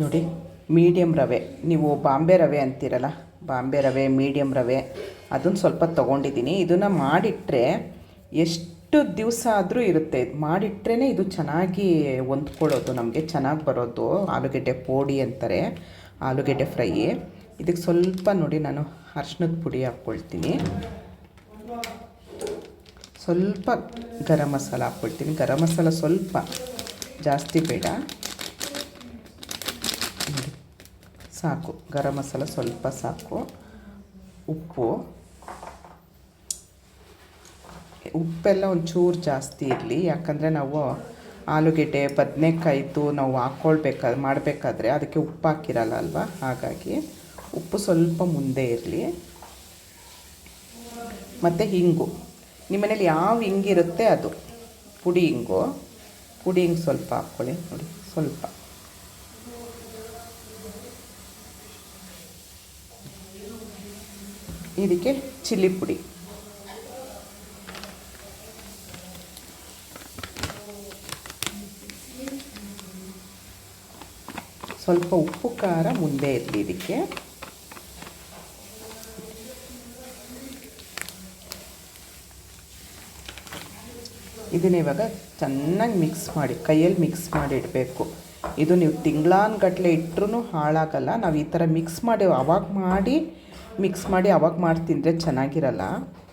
ನೋಡಿ ಮೀಡಿಯಮ್ ರವೆ. ನೀವು ಬಾಂಬೆ ರವೆ ಅಂತೀರಲ್ಲ, ಬಾಂಬೆ ರವೆ ಮೀಡಿಯಮ್ ರವೆ, ಅದನ್ನು ಸ್ವಲ್ಪ ತೊಗೊಂಡಿದ್ದೀನಿ. ಇದನ್ನು ಮಾಡಿಟ್ರೆ ಎಷ್ಟು ದಿವಸ ಆದರೂ ಇರುತ್ತೆ. ಮಾಡಿಟ್ರೇ ಇದು ಚೆನ್ನಾಗಿ ಹೊಂದ್ಕೊಳ್ಳೋದು, ನಮಗೆ ಚೆನ್ನಾಗಿ ಬರೋದು. ಆಲೂಗೆಡ್ಡೆ ಪೋಡಿ ಅಂತಾರೆ, ಆಲೂಗೆಡ್ಡೆ ಫ್ರೈ. ಇದಕ್ಕೆ ಸ್ವಲ್ಪ ನೋಡಿ ನಾನು ಅರ್ಶಿನದ ಪುಡಿ ಹಾಕ್ಕೊಳ್ತೀನಿ. ಸ್ವಲ್ಪ ಗರಂ ಮಸಾಲ ಹಾಕ್ಕೊಳ್ತೀನಿ. ಗರಂ ಮಸಾಲ ಸ್ವಲ್ಪ ಜಾಸ್ತಿ ಬೇಡ ನೋಡಿ ಸಾಕು. ಗರಂ ಮಸಾಲ ಸ್ವಲ್ಪ ಸಾಕು. ಉಪ್ಪು. ಉಪ್ಪೆಲ್ಲ ಒಂಚೂರು ಜಾಸ್ತಿ ಇರಲಿ. ಯಾಕಂದರೆ ನಾವು ಆಲೂಗೆಡ್ಡೆ ಬದನೆಕಾಯ್ದು ನಾವು ಹಾಕ್ಕೊಳ್ಬೇಕಾದ್ರೆ ಮಾಡಬೇಕಾದ್ರೆ ಅದಕ್ಕೆ ಉಪ್ಪು ಹಾಕಿರಲ್ಲ ಅಲ್ವಾ? ಹಾಗಾಗಿ ಉಪ್ಪು ಸ್ವಲ್ಪ ಮುಂದೆ ಇರಲಿ. ಮತ್ತು ಹಿಂಗು. ನಿಮ್ಮನೇಲಿ ಯಾವ ಹಿಂಗಿರುತ್ತೆ ಅದು? ಪುಡಿ ಹಿಂಗು. ಪುಡಿ ಹಿಂಗೆ ಸ್ವಲ್ಪ ಹಾಕ್ಕೊಳ್ಳಿ. ನೋಡಿ, ಸ್ವಲ್ಪ. ಇದಕ್ಕೆ ಚಿಲ್ಲಿ ಪುಡಿ. ಸ್ವಲ್ಪ ಉಪ್ಪು, ಖಾರ, ಮುಂದೆ ಇರಲಿ ಇದಕ್ಕೆ. ಇದನ್ನ ಇವಾಗ ಚೆನ್ನಾಗಿ ಮಿಕ್ಸ್ ಮಾಡಿ, ಕೈಯಲ್ಲಿ ಮಿಕ್ಸ್ ಮಾಡಿ ಇಡಬೇಕು. ಇದು ನೀವು ತಿಂಗಳಾನ್ಗಟ್ಲೆ ಇಟ್ಟರೂ ಹಾಳಾಗಲ್ಲ. ನಾವು ಈ ಥರ ಮಿಕ್ಸ್ ಮಾಡಿ, ಅವಾಗ ಮಾಡಿ ಮಿಕ್ಸ್ ಮಾಡಿ ಅವಾಗ ಮಾಡಿ ತಿಂದರೆ ಚೆನ್ನಾಗಿರಲ್ಲ.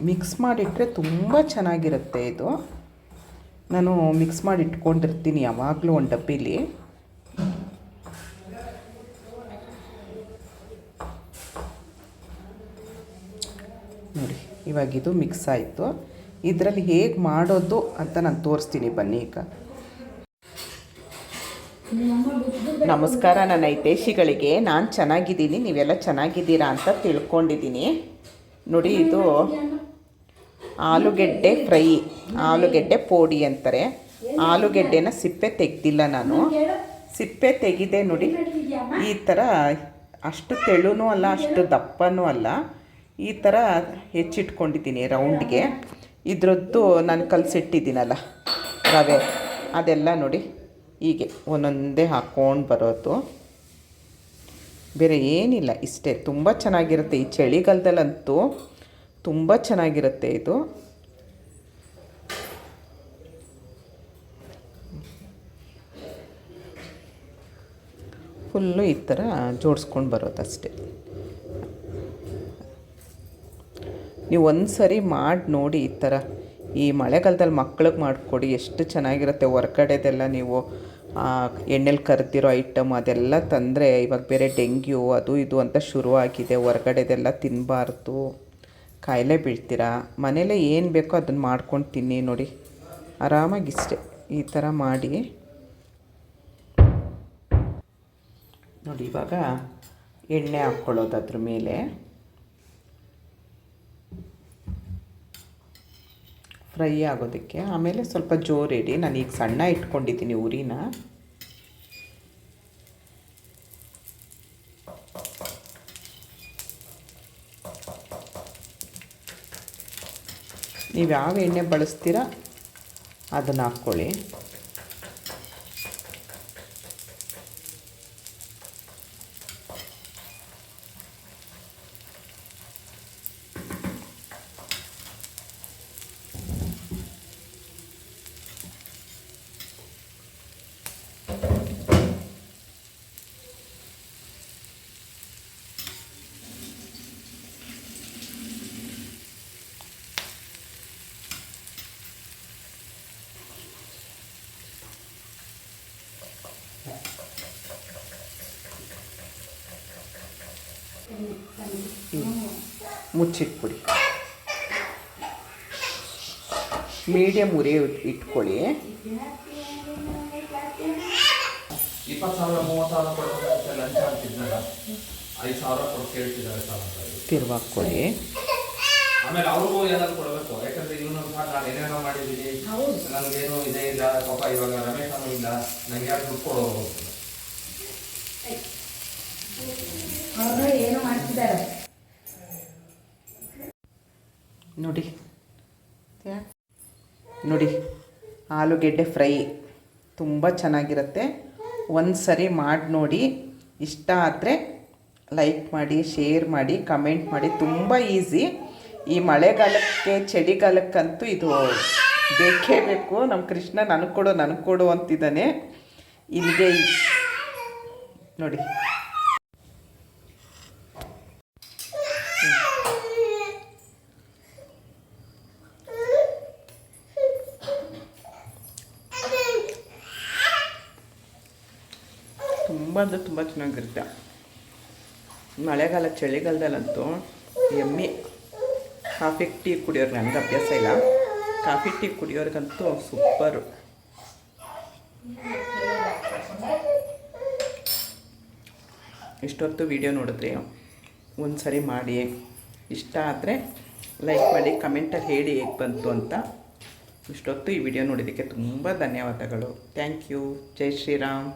ಮಿಕ್ಸ್ ಮಾಡಿಟ್ಟರೆ ತುಂಬ ಚೆನ್ನಾಗಿರುತ್ತೆ ಇದು. ನಾನು ಮಿಕ್ಸ್ ಮಾಡಿ ಇಟ್ಕೊಂಡಿರ್ತೀನಿ ಯಾವಾಗಲೂ ಒಂದು ಡಬ್ಬಿಲಿ. ನೋಡಿ ಇವಾಗಿದು ಮಿಕ್ಸ್ ಆಯಿತು. ಇದರಲ್ಲಿ ಹೇಗೆ ಮಾಡೋದು ಅಂತ ನಾನು ತೋರಿಸ್ತೀನಿ ಬನ್ನಿ ಈಗ. ನಮಸ್ಕಾರ, ನನ್ನ ಹಿತೈಷಿಗಳಿಗೆ. ನಾನು ಚೆನ್ನಾಗಿದ್ದೀನಿ, ನೀವೆಲ್ಲ ಚೆನ್ನಾಗಿದ್ದೀರಾ ಅಂತ ತಿಳ್ಕೊಂಡಿದ್ದೀನಿ. ನೋಡಿ, ಇದು ಆಲೂಗೆಡ್ಡೆ ಫ್ರೈ, ಆಲೂಗೆಡ್ಡೆ ಪೋಡಿ ಅಂತಾರೆ. ಆಲೂಗೆಡ್ಡೆನ ಸಿಪ್ಪೆ ತೆಗ್ದಿಲ್ಲ ನಾನು. ಸಿಪ್ಪೆ ತೆಗಿದೆ ನೋಡಿ. ಈ ಥರ ಅಷ್ಟು ತೆಳುನೂ ಅಲ್ಲ, ಅಷ್ಟು ದಪ್ಪನೂ ಅಲ್ಲ. ಈ ಥರ ಹೆಚ್ಚಿಟ್ಕೊಂಡಿದ್ದೀನಿ ರೌಂಡ್ಗೆ. ಇದರದ್ದು ನಾನು ಕಲಸಿಟ್ಟಿದ್ದೀನಲ್ಲ ರವೆ. ಅದೆಲ್ಲ ನೋಡಿ. ಹೀಗೆ ಒಂದೊಂದೇ ಹಾಕ್ಕೊಂಡು ಬರೋದು. ಬೇರೆ ಏನಿಲ್ಲ, ಇಷ್ಟೇ. ತುಂಬ ಚೆನ್ನಾಗಿರುತ್ತೆ. ಈ ಚಳಿಗಾಲದಲ್ಲಂತೂ ತುಂಬ ಚೆನ್ನಾಗಿರುತ್ತೆ ಇದು. ಫುಲ್ಲು ಈ ಥರ ಜೋಡಿಸ್ಕೊಂಡು ಬರೋದಷ್ಟೇ. ನೀವು ಒಂದು ಸರಿ ಮಾಡಿ ನೋಡಿ ಈ ಥರ. ಈ ಮಳೆಗಾಲದಲ್ಲಿ ಮಕ್ಳಿಗೆ ಮಾಡಿಕೊಡಿ, ಎಷ್ಟು ಚೆನ್ನಾಗಿರುತ್ತೆ ಹೊರ್ಗಡೆದೆಲ್ಲ ನೀವು ಎಣ್ಣೆಲಿ ಕರೆದಿರೋ ಐಟಮ್ ಅದೆಲ್ಲ ತಂದರೆ ಇವಾಗ ಬೇರೆ ಡೆಂಗ್ಯೂ ಅದು ಇದು ಅಂತ ಶುರುವಾಗಿದೆ. ಹೊರ್ಗಡೆದೆಲ್ಲ ತಿನ್ನಬಾರ್ದು ಕಾಯಿಲೆ ಬೀಳ್ತೀರಾ? ಮನೇಲೇ ಏನು ಬೇಕೋ ಅದನ್ನು ಮಾಡ್ಕೊಂಡು ತಿನ್ನಿ ನೋಡಿ. ಆರಾಮಾಗಿ ಇಷ್ಟೇ ಈ ಥರ ಮಾಡಿ. ನೋಡಿ ಇವಾಗ ಎಣ್ಣೆ ಹಾಕ್ಕೊಳ್ಳೋದು ಅದ್ರ ಮೇಲೆ. ಫ್ರೈ ಆಗೋದಕ್ಕೆ. ಆಮೇಲೆ ಸ್ವಲ್ಪ ಜೋರಿಡಿ ನಾನು ಈಗ ಸಣ್ಣ ಇಟ್ಕೊಂಡಿದ್ದೀನಿ ಉರಿನ ನೀವು ಯಾವ ಎಣ್ಣೆ ಬಳಸ್ತೀರಾ? ಅದನ್ನು ಹಾಕ್ಕೊಳ್ಳಿ. ಮುಚ್ಚಿಟ್ಬಿಡಿ. ಮೀಡಿಯಮ್ ಉರಿ ಇಟ್ಕೊಳ್ಳಿ. ತಿರ್ವಾಕ್ಕೊಳ್ಳಿ. ಆಮೇಲೆ ಅವ್ರಿಗೂ ಏನಾದ್ರು ಕೊಡಬೇಕು? ಯಾಕಂದ್ರೆ ಇವನು ಸಹ ನಾನು ಏನೇನೋ ಮಾಡಿದ್ದೀನಿ. ನನಗೇನು ಇದೇ ಇಲ್ಲ ಪಾಪ ಇವಾಗ ರಮೇಶನು ಇಲ್ಲ. ನಂಗೆ ಯಾರು ದುಡ್ಡು ಕೊಡೋರು ಅವರು ಏನು ಮಾಡ್ತಿದ್ದಾರೆ ನೋಡಿ. ನೋಡಿ, ಆಲೂಗೆಡ್ಡೆ ಫ್ರೈ ತುಂಬ ಚೆನ್ನಾಗಿರುತ್ತೆ. ಒಂದು ಸರಿ ಮಾಡಿ ನೋಡಿ. ಇಷ್ಟ ಆದರೆ ಲೈಕ್ ಮಾಡಿ, ಶೇರ್ ಮಾಡಿ, ಕಮೆಂಟ್ ಮಾಡಿ. ತುಂಬ ಈಸಿ. ಈ ಮಳೆಗಾಲಕ್ಕೆ, ಚಳಿಗಾಲಕ್ಕಂತೂ ಇದು ಬೇಕೇ ಬೇಕು. ನಮ್ಮ ಕೃಷ್ಣ ನನಗೆ ಕೊಡು ನನಗೆ ಕೊಡು ಅಂತಿದ್ದಾನೆ. ಇಲ್ಲಿಗೆ ನೋಡಿ. ತುಂಬ ಅಂದರೆ ತುಂಬ ಚೆನ್ನಾಗಿರುತ್ತೆ. ಮಳೆಗಾಲ ಚಳಿಗಾಲದಲ್ಲಂತೂ ಎಮ್ಮಿ, ಕಾಫಿ ಟೀ ಕುಡಿಯೋರು ನನಗೆ ಅಭ್ಯಾಸ ಇಲ್ಲ. ಕಾಫಿ ಟೀ ಕುಡಿಯೋರಿಗಂತೂ ಸೂಪರು. ಇಷ್ಟೊತ್ತು ವಿಡಿಯೋ ನೋಡಿದ್ರಿ ಒಂದು ಸರಿ ಮಾಡಿ. ಇಷ್ಟ ಆದರೆ ಲೈಕ್ ಮಾಡಿ ಕಮೆಂಟಲ್ಲಿ ಹೇಳಿ ಹೇಗೆ ಬಂತು ಅಂತ. ಇಷ್ಟೊತ್ತು ಈ ವಿಡಿಯೋ ನೋಡಿದ್ದಕ್ಕೆ ತುಂಬ ಧನ್ಯವಾದಗಳು. Thank you. ಜೈ ಶ್ರೀರಾಮ್.